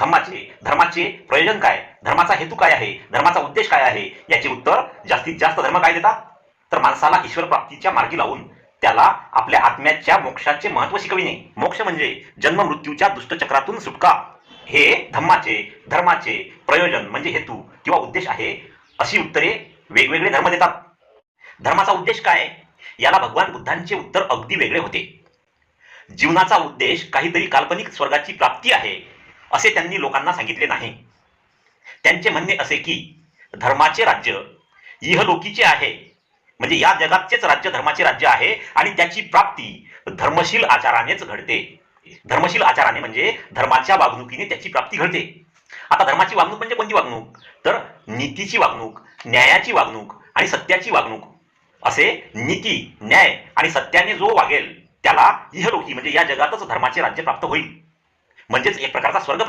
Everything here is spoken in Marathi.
धम्माचे धर्माचे प्रयोजन काय? धर्माचा हेतू काय आहे? धर्माचा उद्देश काय आहे? याचे उत्तर जास्तीत जास्त धर्म काय देतात? तर माणसाला ईश्वर प्राप्तीच्या मार्गी लावून त्याला आपल्या आत्म्याच्या मोक्षाचे महत्त्व शिकविणे मोक्ष म्हणजे जन्म मृत्यूच्या दुष्टचक्रातून सुटका. हे धम्माचे धर्माचे प्रयोजन म्हणजे हेतू किंवा उद्देश आहे अशी उत्तरे वेगवेगळे धर्म देतात. धर्माचा उद्देश काय? याला भगवान बुद्धांचे उत्तर अगदी वेगळे होते. जीवनाचा उद्देश काहीतरी काल्पनिक स्वर्गाची प्राप्ती आहे. असे त्यांनी लोकांना सांगितले नाही. त्यांचे म्हणणे असे की धर्माचे राज्य इहलोकीचे आहे. म्हणजे या जगातचेच राज्य धर्माचे राज्य आहे आणि त्याची प्राप्ती धर्मशील आचारानेच घडते. धर्मशील आचाराने म्हणजे धर्माच्या वागणुकीने त्याची प्राप्ती घडते. आता धर्माची वागणूक म्हणजे कोणती वागणूक? तर नीतीची वागणूक न्यायाची वागणूक आणि सत्याची वागणूक. असे नीती न्याय आणि सत्याने जो वागेल त्याला इहलोकी म्हणजे या जगातच धर्माचे राज्य प्राप्त होईल. म्हणजेच एक प्रकारचा स्वर्ग